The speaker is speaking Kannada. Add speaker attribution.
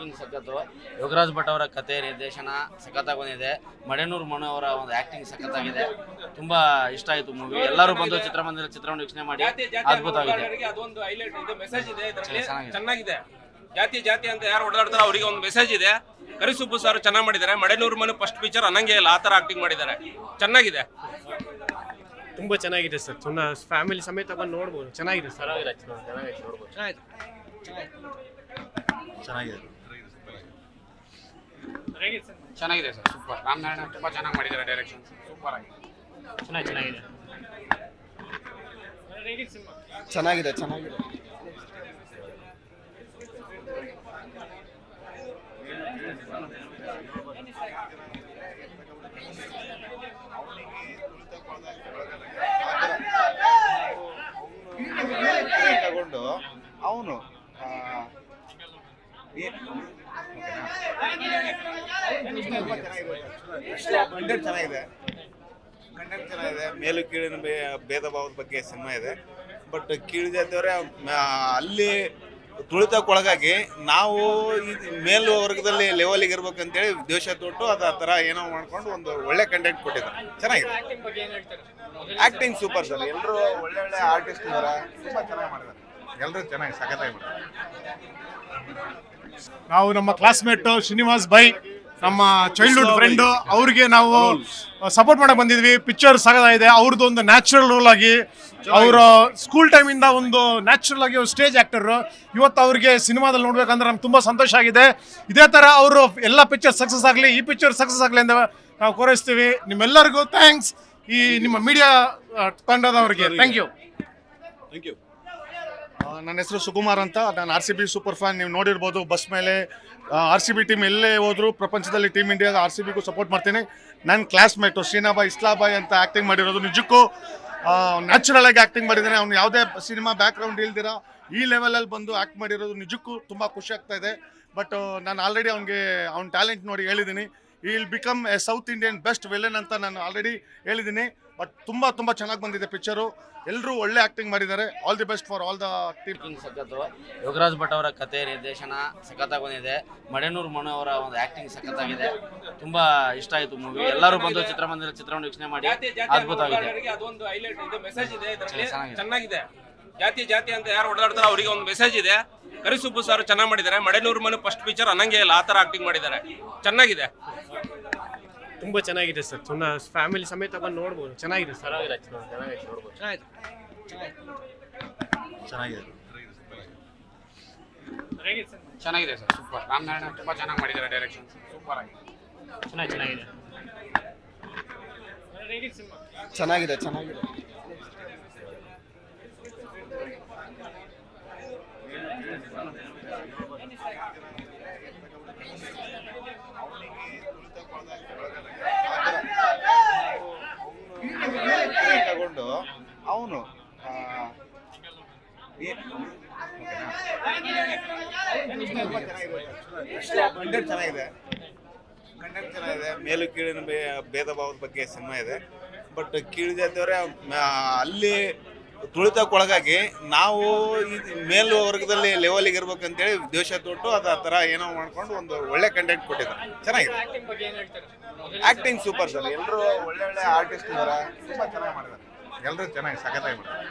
Speaker 1: ಮೇಕಿಂಗ್ ಸಖತ್ತು. ಯೋಗರಾಜ್ ಭಟ್ ಅವರ ಕತೆ ನಿರ್ದೇಶನ ಸಖತ್ತಾಗಿ ಬಂದಿದೆ ಮಡೆನೂರು ಮನು ಅವರ ಒಂದು ಆಕ್ಟಿಂಗ್ ಸಖತ್ತಾಗಿದೆ. ತುಂಬಾ ಇಷ್ಟ ಆಯ್ತು ಮೂವಿ ಎಲ್ಲರೂ ಬಂದು ಚಿತ್ರಮಂದಿರ ಚಿತ್ರವನ್ನು ವೀಕ್ಷಣೆ ಮಾಡಿ ಅದ್ಭುತವಾಗಿದೆ
Speaker 2: ಅದೊಂದು ಹೈಲೈಟ್ ಇದೆ ಮೆಸೇಜ್ ಇದೆ. ಇದರಲ್ಲಿ
Speaker 1: ಚೆನ್ನಾಗಿದೆ.
Speaker 2: ಚೆನ್ನಾಗಿದೆ. ಜಾತಿ ಜಾತಿ ಅಂತ ಯಾರು ಓಡಾಡ್ತಾರೋ ಅವರಿಗೆ ಒಂದು ಮೆಸೇಜ್ ಇದೆ. ಕರಿಸುಬ್ಬು ಸರ್ ಚೆನ್ನಾಗಿ ಮಾಡಿದ್ದಾರೆ. ಮಡೆನೂರು ಮನು ಫಸ್ಟ್ ಪಿಕ್ಚರ್ ಅನ್ನಂಗೆ ಇಲ್ಲ ಆ ಥರ ಆಕ್ಟಿಂಗ್ ಮಾಡಿದ್ದಾರೆ. ಚೆನ್ನಾಗಿದೆ.
Speaker 3: ತುಂಬಾ ಚೆನ್ನಾಗಿದೆ ಸರ್ ಸುಮ್ಮನೆ ಫ್ಯಾಮಿಲಿ ಸಮೇತ ಬಂದು ನೋಡ್ಬೋದು. ಚೆನ್ನಾಗಿದೆ ಸರ್
Speaker 1: ಚೆನ್ನಾಗಿದೆ. ಸರ್? ಸೂಪರ್ ರಾಮನಾರಾಯಣ ತುಂಬ ಚೆನ್ನಾಗಿ ಮಾಡಿದ್ದಾರೆ ಡೈರೆಕ್ಷನ್ ಸೂಪರ್ ಆಗಿದೆ.
Speaker 3: ಚೆನ್ನಾಗಿ ಚೆನ್ನಾಗಿದೆ.
Speaker 4: ಚೆನ್ನಾಗಿದೆ ಚೆನ್ನಾಗಿದೆ ತಗೊಂಡು ಅವನು ಕಂಟೆಂಟ್ ಚೆನ್ನಾಗಿದೆ. ಕಂಟೆಂಟ್ ಚೆನ್ನಾಗಿದೆ. ಮೇಲು ಕೀಳಿನ ಭೇದ ಭಾವದ ಬಗ್ಗೆ ಸಿನಿಮಾ ಇದೆ. ಬಟ್ ಕೀಳು ಜಾತಿಯವರೇ ಅಲ್ಲಿ ತುಳಿತಕ್ಕೊಳಗಾಗಿ ನಾವು ಈ ಮೇಲು ವರ್ಗದಲ್ಲಿ ಲೆವೆಲಿಗೆ ಇರ್ಬೇಕಂತೇಳಿ ದ್ವೇಷ ತೊಟ್ಟು ಅದು ಆ ಥರ ಏನೋ ಮಾಡ್ಕೊಂಡು ಒಂದು ಒಳ್ಳೆ ಕಂಟೆಂಟ್ ಕೊಟ್ಟಿದ್ದಾರೆ. ಚೆನ್ನಾಗಿದೆ. Acting super sir. ಎಲ್ಲರೂ ಒಳ್ಳೆ ಒಳ್ಳೆ ಆರ್ಟಿಸ್ಟ್ ಇದ್ದಾರೆ ತುಂಬಾ ಚೆನ್ನಾಗಿ ಮಾಡಿದ್ದಾರೆ. ಎಲ್ಲರೂ ಚೆನ್ನಾಗಿ ಸಖತ್ತಾಗಿ
Speaker 5: ನಾವು ನಮ್ಮ ಕ್ಲಾಸ್ಮೇಟ್ ಶ್ರೀನಿವಾಸ್ ಬೈ ನಮ್ಮ ಚೈಲ್ಡ್ಹುಡ್ ಫ್ರೆಂಡ್ ಅವ್ರಿಗೆ ನಾವು ಸಪೋರ್ಟ್ ಮಾಡಕ್ ಬಂದಿದ್ವಿ. ಪಿಕ್ಚರ್ ಇದೆ ಅವ್ರದ್ದು ಒಂದು ನ್ಯಾಚುರಲ್ ರೋಲ್ ಆಗಿ ಅವರ ಸ್ಕೂಲ್ ಟೈಮಿಂದ ಒಂದು ನ್ಯಾಚುರಲ್ ಆಗಿ ಸ್ಟೇಜ್ ಆಕ್ಟರ್ ಇವತ್ತು ಅವ್ರಿಗೆ ಸಿನಿಮಾದಲ್ಲಿ ನೋಡ್ಬೇಕಂದ್ರೆ ನಮ್ಗೆ ತುಂಬಾ ಸಂತೋಷ ಆಗಿದೆ. ಇದೇ ತರ ಅವರು ಎಲ್ಲ ಪಿಕ್ಚರ್ ಸಕ್ಸಸ್ ಆಗಲಿ ಈ ಪಿಕ್ಚರ್ ಸಕ್ಸಸ್ ಆಗಲಿ ಅಂತ ನಾವು ಕೋರೈಸ್ತೀವಿ. ನಿಮ್ಮೆಲ್ಲರಿಗೂ ಥ್ಯಾಂಕ್ಸ್ ಈ ನಿಮ್ಮ ಮೀಡಿಯಾ ತಂಡದವರಿಗೆ. ಥ್ಯಾಂಕ್ ಯು
Speaker 6: ಆ, ನನ್ನ ಹೆಸರು ಸುಕುಮಾರ್ ಅಂತ. ನಾನು R C B super fan ನೀವು ನೋಡಿರ್ಬೋದು ಬಸ್ ಮೇಲೆ. ಆರ್ ಸಿ ಬಿ ಟೀಮ್ ಎಲ್ಲೇ ಹೋದ್ರು, ಪ್ರಪಂಚದಲ್ಲಿ ಟೀಮ್ ಇಂಡಿಯಾದ ಆರ್ ಸಿ ಬಿಗೂ ಸಪೋರ್ಟ್ ಮಾಡ್ತೀನಿ. ನನ್ನ ಕ್ಲಾಸ್ಮೇಟು ಶ್ರೀನಾಬಾಯ್ ಇಸ್ಲಾಬಾಯ್ ಅಂತ ಆ್ಯಕ್ಟಿಂಗ್ ಮಾಡಿರೋದು ನಿಜಕ್ಕೂ ನ್ಯಾಚುರಲ್ ಆಗಿ ಆ್ಯಕ್ಟಿಂಗ್ ಮಾಡಿದ್ದಾನೆ ಅವ್ನು ಯಾವುದೇ ಸಿನಿಮಾ ಬ್ಯಾಕ್ಗ್ರೌಂಡ್ ಇಲ್ದಿರ, ಈ ಲೆವೆಲಲ್ಲಿ ಬಂದು ಆ್ಯಕ್ಟ್ ಮಾಡಿರೋದು ನಿಜಕ್ಕೂ ತುಂಬ ಖುಷಿ ಆಗ್ತಾ ಇದೆ. ಬಟ್ ನಾನು ಆಲ್ರೆಡಿ ಅವ್ನಿಗೆ, ಅವ್ನ ಟ್ಯಾಲೆಂಟ್ ನೋಡಿ ಹೇಳಿದ್ದೀನಿ ಈ will become a South Indian best villain ಅಂತ ನಾನು ಆಲ್ರೆಡಿ ಹೇಳಿದ್ದೀನಿ ಬಟ್ ತುಂಬ ತುಂಬ ಚೆನ್ನಾಗಿ ಬಂದಿದೆ ಪಿಕ್ಚರು ಎಲ್ಲರೂ ಒಳ್ಳೆ ಆ್ಯಕ್ಟಿಂಗ್ ಮಾಡಿದ್ದಾರೆ all the best for all the team
Speaker 1: ಸಖತ್ತು ಯೋಗರಾಜ್ ಭಟ್ ಅವರ ಕತೆ ನಿರ್ದೇಶನ ಸಖತ್ತಾಗಿ ಬಂದಿದೆ ಮಡೆನೂರು ಮನು ಅವರ ಒಂದು ಆ್ಯಕ್ಟಿಂಗ್ ಸಖತ್ತಾಗಿದೆ ತುಂಬ ಇಷ್ಟ ಆಯಿತು ಮೂವಿ ಎಲ್ಲರೂ ಬಂದು ಚಿತ್ರಮಂದಿರ ಚಿತ್ರವನ್ನು ವೀಕ್ಷಣೆ ಮಾಡಿ ಅದ್ಭುತವಾಗಿದೆ
Speaker 2: ಅದೊಂದು ಹೈಲೈಟ್ ಇದೆ ಮೆಸೇಜ್ ಇದೆ ಇದರಲ್ಲಿ
Speaker 1: ಚೆನ್ನಾಗಿದೆ.
Speaker 2: ಜಾತಿ ಜಾತಿ ಅಂತ ಯಾರು ಓಡಾಡ್ತಾರೋ ಅವರಿಗೆ ಒಂದು ಮೆಸೇಜ್ ಇದೆ. ಕರಿಸುಬ್ಬು ಸರ್ ಚೆನ್ನಾಗಿ ಮಾಡಿದ್ದಾರೆ. ಮಡೆನೂರು ಮನು ಫಸ್ಟ್ ಪಿಕ್ಚರ್ ಅನ್ನಂಗೆ ಇಲ್ಲ ಆ ಥರ ಆಕ್ಟಿಂಗ್ ಮಾಡಿದ್ದಾರೆ. ಚೆನ್ನಾಗಿದೆ.
Speaker 3: ತುಂಬ ಚೆನ್ನಾಗಿದೆ ಸರ್. ಸುಮ್ಮನೆ ಫ್ಯಾಮಿಲಿ ಸಮೇತ ಬಂದು ನೋಡ್ಬೋದು. ಚೆನ್ನಾಗಿದೆ ಸರ್.
Speaker 4: ಚೆನ್ನಾಗಿದೆ
Speaker 1: ಚೆನ್ನಾಗಿದೆ ಸರ್. ಸೂಪರ್ ರಾಮನಾರಾಯಣ ತುಂಬ ಚೆನ್ನಾಗಿ ಮಾಡಿದ್ದಾರೆ ಡೈರೆಕ್ಷನ್ ಸೂಪರ್ ಆಗಿದೆ.
Speaker 3: ಚೆನ್ನಾಗಿ ಚೆನ್ನಾಗಿದೆ.
Speaker 4: ಚೆನ್ನಾಗಿದೆ ಚೆನ್ನಾಗಿದೆ. ತಗೊಂಡು ಅವನು ಕಂಟೆಂಟ್ ಚೆನ್ನಾಗಿದೆ. ಕಂಟೆಂಟ್ ಚೆನ್ನಾಗಿದೆ. ಮೇಲು ಕೀಳಿನ ಭೇದ ಭಾವದ ಬಗ್ಗೆ ಸಿನಿಮಾ ಇದೆ. ಬಟ್ ಕೀಳು ಜಾತಿಯವರೇ ಅಲ್ಲಿ ತುಳಿತಕ್ಕೊಳಗಾಗಿ ನಾವು ಈ ಮೇಲು ವರ್ಗದಲ್ಲಿ ಲೆವೆಲಿಗೆ ಇರ್ಬೇಕಂತೇಳಿ ದೇಶ ತೊಟ್ಟು ಅದು ಆ ಥರ ಏನೋ ಮಾಡ್ಕೊಂಡು ಒಂದು ಒಳ್ಳೆ ಕಂಟೆಂಟ್ ಕೊಟ್ಟಿದ್ದಾರೆ. ಚೆನ್ನಾಗಿದೆ. Acting super sir. ಎಲ್ಲರೂ ಒಳ್ಳೆ ಒಳ್ಳೆ ಆರ್ಟಿಸ್ಟ್ ಇದ್ದಾರೆ ತುಂಬ ಚೆನ್ನಾಗಿ ಮಾಡಿದ್ದಾರೆ. ಎಲ್ಲರೂ ಚೆನ್ನಾಗಿ ಸಖತ್ತಾಗಿ ಮಾಡಿದ್ದಾರೆ.